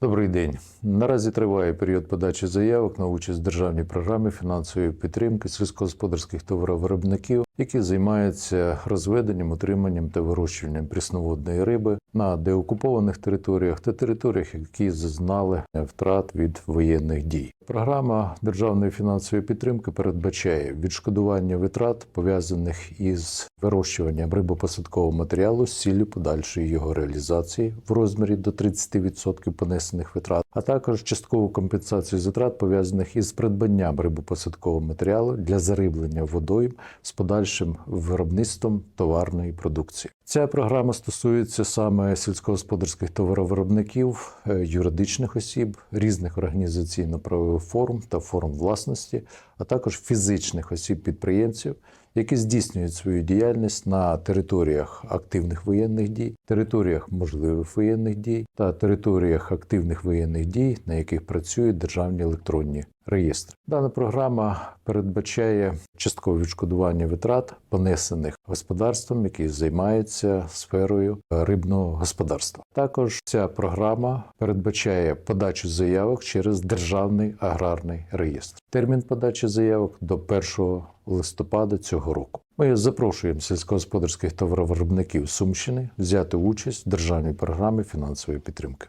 Добрий день. Наразі триває період подачі заявок на участь в державній програмі фінансової підтримки сільськогосподарських товаровиробників, які займаються розведенням, утриманням та вирощуванням прісноводної риби на деокупованих територіях та територіях, які зазнали втрат від воєнних дій. Програма державної фінансової підтримки передбачає відшкодування витрат пов'язаних із вирощуванням рибопосадкового матеріалу з ціллю подальшої його реалізації в розмірі до 30% понесених витрат, а також часткову компенсацію затрат пов'язаних із придбанням рибопосадкового матеріалу для зариблення водойм з подальшим виробництвом товарної продукції. Ця програма стосується саме сільськогосподарських товаровиробників, е, юридичних осіб, різних організаційно-правових форм та форм власності, а також фізичних осіб-підприємців, які здійснюють свою діяльність на територіях активних воєнних дій, територіях можливих воєнних дій та територіях активних воєнних дій, на яких працюють державні електронні реєстри. Дана програма передбачає часткове відшкодування витрат, понесених господарством, які займаються сферою рибного господарства. Також ця програма передбачає подачу заявок через державний аграрний реєстр. Термін подачі заявок до 1 листопада цього року. Ми запрошуємо сільськогосподарських товаровиробників Сумщини взяти участь в державній програмі фінансової підтримки.